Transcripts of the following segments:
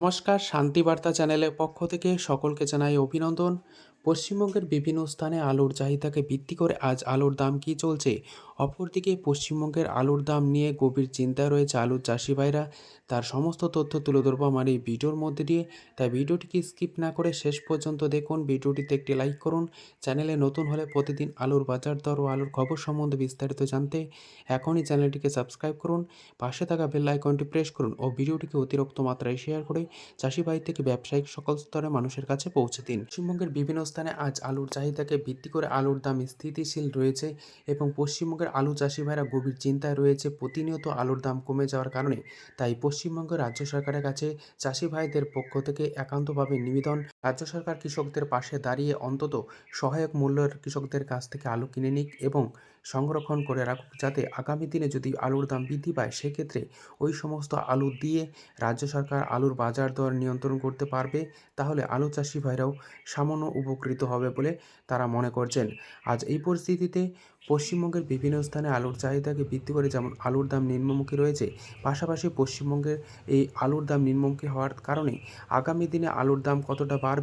নমস্কার শান্তিবার্তা চ্যানেলের পক্ষ থেকে সকলকে জানাই অভিনন্দন। পশ্চিমবঙ্গের বিভিন্ন স্থানে আলুর চাহিদাকে ভিত্তি করে আজ আলুর দাম কী চলছে? অপরদিকে পশ্চিমবঙ্গের আলুর দাম নিয়ে গভীর চিন্তায় রয়েছে আলুর চাষি ভাইরা। তার সমস্ত তথ্য তুলে ধরবো আমার এই ভিডিওর মধ্যে দিয়ে। তাই ভিডিওটিকে স্কিপ না করে শেষ পর্যন্ত দেখুন। ভিডিওটিতে একটি লাইক করুন। চ্যানেলে নতুন হলে প্রতিদিন আলুর বাজার দর ও আলুর খবর সম্বন্ধে বিস্তারিত জানতে এখনই চ্যানেলটিকে সাবস্ক্রাইব করুন। পাশে থাকা বেল আইকনটি প্রেস করুন ও ভিডিওটিকে অতিরিক্ত মাত্রায় শেয়ার করে চাষি ভাই থেকে ব্যবসায়িক সকল স্তরে মানুষের কাছে পৌঁছে দিন। পশ্চিমবঙ্গের বিভিন্ন স্থানে আজ আলুর চাহিদাকে ভিত্তি করে আলুর দাম স্থিতিশীল রয়েছে এবং পশ্চিমবঙ্গের আলু চাষি ভাইরা গভীর চিন্তায় রয়েছে, প্রতিনিয়ত আলুর দাম কমে যাওয়ার কারণে। তাই পশ্চিমবঙ্গ রাজ্য সরকারের কাছে চাষি ভাইদের পক্ষ থেকে একান্তভাবে নিবেদন রাজ্য সরকার কৃষকদের পাশে দাঁড়িয়ে অন্তত সহায়ক মূল্যের কৃষকদের কাছ থেকে আলু কিনে নিক এবং সংরক্ষণ করে রাখুক যাতে আগামী দিনে যদি আলুর দাম বৃদ্ধি পায়, সেক্ষেত্রে ওই সমস্ত আলু দিয়ে রাজ্য সরকার আলুর বাজার দর নিয়ন্ত্রণ করতে পারবে। তাহলে আলু চাষি ভাইরাও সামান্য উপকৃত হবে বলে তারা মনে করছেন। আজ এই পরিস্থিতিতে পশ্চিমবঙ্গের বিভিন্ন স্থানে আলুর চাহিদাকে ভিত্তি করে যেমন আলুর দাম নিম্নমুখী রয়েছে, পাশাপাশি পশ্চিমবঙ্গের এই আলুর দাম নিম্নমুখী হওয়ার কারণে আগামী দিনে আলুর দাম কতটা বাড়বে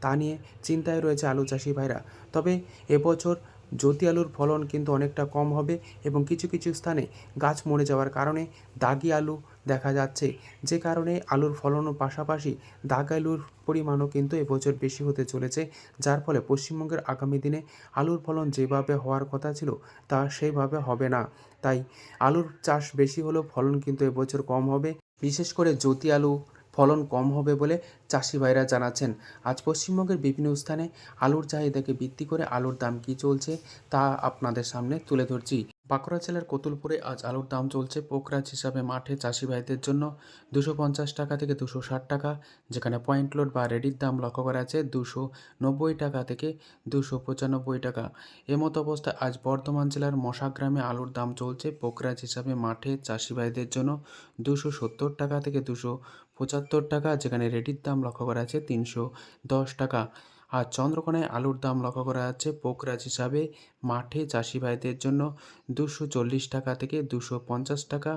তা নিয়ে চিন্তায় রয়েছে আলু চাষি ভাইরা। তবে এবছর জ্যোতি আলুর ফলন কিন্তু অনেকটা কম হবে এবং কিছু কিছু স্থানে গাছ মরে যাওয়ার কারণে দাগি আলু দেখা যাচ্ছে। যে কারণে আলুর ফলনের পাশাপাশি দাগ আলুর পরিমাণও কিন্তু এবছর বেশি হতে চলেছে। যার ফলে পশ্চিমবঙ্গের আগামী দিনে আলুর ফলন যেভাবে হওয়ার কথা ছিল তা সেইভাবে হবে না। তাই আলুর চাষ বেশি হলেও ফলন কিন্তু এবছর কম হবে। বিশেষ করে জ্যোতি আলু ফলন কম হবে বলে চাষি ভাইরা জানাচ্ছেন। আজ পশ্চিমবঙ্গের বিভিন্ন স্থানে আলুর চাহিদাকে ভিত্তি করে আলুর দাম কী চলছে তা আপনাদের সামনে তুলে ধরছি। বাঁকুড়া জেলার কতুলপুরে আজ আলুর দাম চলছে পোকরাজ হিসাবে মাঠে চাষি ভাইদের জন্য দুশো পঞ্চাশ টাকা থেকে দুশো ষাট টাকা, যেখানে পয়েন্ট লোড বা রেডির দাম লক্ষ্য করা আছে দুশো নব্বই টাকা থেকে দুশো পঁচানব্বই টাকা। এমতো অবস্থায় আজ বর্ধমান জেলার মশাগ্রামে আলুর দাম চলছে পোকরাজ হিসাবে মাঠে চাষি ভাইদের জন্য দুশো সত্তর টাকা থেকে দুশো পঁচাত্তর টাকা, যেখানে রেডির দাম লক্ষ্য করা আছে তিনশো দশ টাকা। আর চন্দ্রকোনায় আলুর দাম লক্ষ্য করা যাচ্ছে পোকরাজ হিসাবে। মাঠে চাষি ভাইদের জন্য দুশো চল্লিশ টাকা থেকে দুশো পঞ্চাশ টাকা।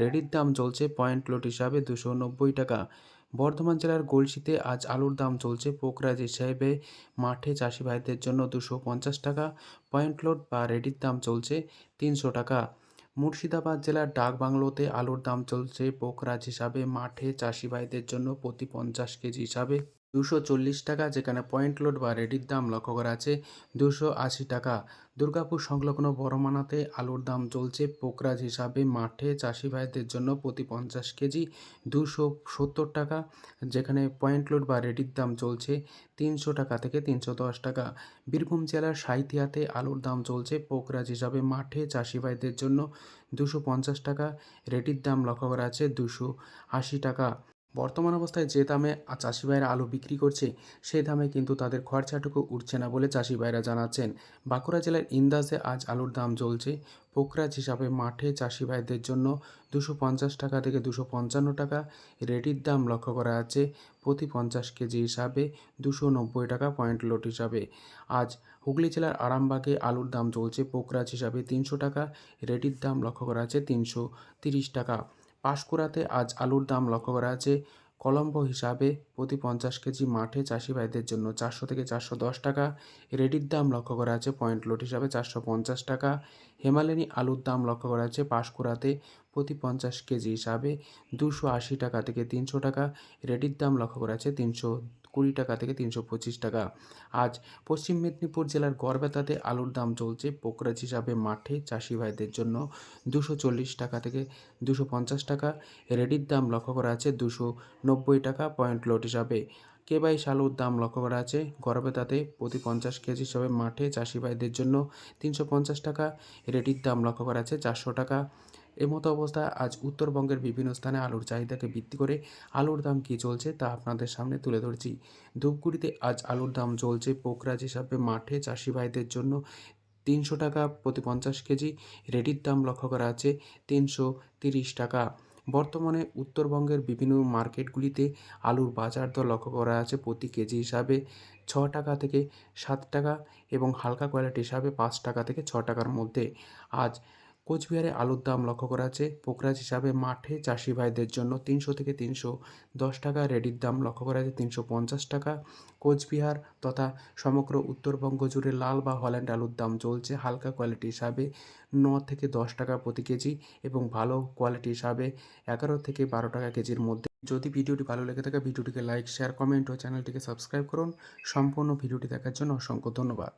রেডির দাম চলছে পয়েন্ট লোড হিসাবে দুশো নব্বই টাকা। বর্ধমান জেলার গলসিতে আজ আলুর দাম চলছে পোকরাজ হিসাবে। মাঠে চাষি ভাইদের জন্য দুশো পঞ্চাশ টাকা। পয়েন্ট লোড বা রেডির দাম চলছে তিনশো টাকা। মুর্শিদাবাদ জেলার ডাকবাংলোতে আলুর দাম চলছে পোকরাজ হিসাবে। মাঠে চাষিভাইদের জন্য প্রতি পঞ্চাশ কেজি হিসাবে দুশো চল্লিশ টাকা, যেখানে পয়েন্ট লোড বা রেডির দাম লক্ষ্য করা আছে দুশো আশি টাকা। দুর্গাপুর সংলগ্ন বড়মানাতে আলুর দাম চলছে পোকরাজ হিসাবে। মাঠে চাষি ভাইদের জন্য প্রতি পঞ্চাশ কেজি দুশো সত্তর টাকা, যেখানে পয়েন্ট লোড বা রেডির দাম চলছে তিনশো টাকা থেকে তিনশো দশ টাকা। বীরভূম জেলার সাঁইথিয়াতে আলুর দাম চলছে পোকরাজ হিসাবে। মাঠে চাষি ভাইদের জন্য দুশো পঞ্চাশ টাকা রেডির দাম লক্ষ্য করা আছে দুশো আশি টাকা। বর্তমান অবস্থায় যে দামে চাষি ভাইরা আলু বিক্রি করছে, সেই দামে কিন্তু তাদের খরচাটুকু উঠছে না বলে চাষি ভাইরা জানাচ্ছেন। বাঁকুড়া জেলার ইন্দাসে আজ আলুর দাম চলছে পোকরাজ হিসাবে মাঠে চাষি ভাইদের জন্য দুশো পঞ্চাশ টাকা থেকে দুশো পঞ্চান্ন টাকা রেডির দাম লক্ষ্য করা আছে প্রতি পঞ্চাশ কেজি হিসাবে দুশো নব্বই টাকা পয়েন্ট লোড হিসাবে। আজ হুগলি জেলার আরামবাগে আলুর দাম চলছে পোকরাজ হিসাবে তিনশো টাকা রেডির দাম লক্ষ্য করা আছে তিনশো তিরিশ টাকা। পাঁশকুড়াতে আজ আলুর দাম লক্ষ্য করা আছে কলম্বো হিসাবে প্রতি পঞ্চাশ কেজি মাঠে চাষি ভাইদের জন্য চারশো থেকে চারশো দশ টাকা। রেডির দাম লক্ষ্য করা আছে পয়েন্ট লোড হিসাবে চারশো পঞ্চাশ টাকা। হেমালিনী আলুর দাম লক্ষ্য করা আছে পাঁশকুড়াতে প্রতি পঞ্চাশ কেজি হিসাবে দুশো আশি টাকা থেকে তিনশো টাকা। রেডির দাম লক্ষ্য করা আছে তিনশো কুড়ি টাকা থেকে তিনশো পঁচিশ টাকা। আজ পশ্চিম মেদিনীপুর জেলার গড়বেতাতে আলুর দাম চলছে পোকরাজ হিসাবে মাঠে চাষি ভাইদের জন্য দুশো চল্লিশ টাকা থেকে দুশো পঞ্চাশ টাকা। রেডির দাম লক্ষ্য করা আছে দুশো নব্বই টাকা পয়েন্ট লোড হিসাবে। কেবাইশ আলুর দাম লক্ষ্য করা আছে গড়বেতাতে প্রতি পঞ্চাশ কেজি হিসাবে মাঠে চাষি ভাইদের জন্য তিনশো পঞ্চাশ টাকা। রেডির দাম লক্ষ্য করা আছে চারশো টাকা। এমতো অবস্থায় আজ উত্তরবঙ্গের বিভিন্ন স্থানে আলুর চাহিদাকে ভিত্তি করে আলুর দাম কী চলছে তা আপনাদের সামনে তুলে ধরছি। ধূপগুড়িতে আজ আলুর দাম চলছে পোকরাজ হিসাবে মাঠে চাষি ভাইদের জন্য তিনশো টাকা প্রতি পঞ্চাশ কেজি, রেডির দাম লক্ষ্য করা আছে তিনশো তিরিশ টাকা। বর্তমানে উত্তরবঙ্গের বিভিন্ন মার্কেটগুলিতে আলুর বাজার দর লক্ষ্য করা আছে প্রতি কেজি হিসাবে ছ টাকা থেকে সাত টাকা এবং হালকা কোয়ালিটি হিসাবে পাঁচ টাকা থেকে ছ টাকার মধ্যে। আজ কোচবিহারে আলুর দাম লক্ষ্য করা যাচ্ছে পোকরাজ হিসাবে মাঠে চাষি ভাইদের জন্য তিনশো থেকে তিনশো দশ টাকা, রেডির দাম লক্ষ্য করা আছে তিনশো পঞ্চাশ টাকা। কোচবিহার তথা সমগ্র উত্তরবঙ্গ জুড়ে লাল বা হল্যান্ড আলুর দাম চলছে হালকা কোয়ালিটি হিসাবে ন থেকে দশ টাকা প্রতি কেজি এবং ভালো কোয়ালিটি হিসাবে এগারো থেকে বারো টাকা কেজির মধ্যে। যদি ভিডিওটি ভালো লেগে থাকে, ভিডিওটিকে লাইক, শেয়ার, কমেন্ট ও চ্যানেলটিকে সাবস্ক্রাইব করুন। সম্পূর্ণ ভিডিওটি দেখার জন্য অসংখ্য ধন্যবাদ।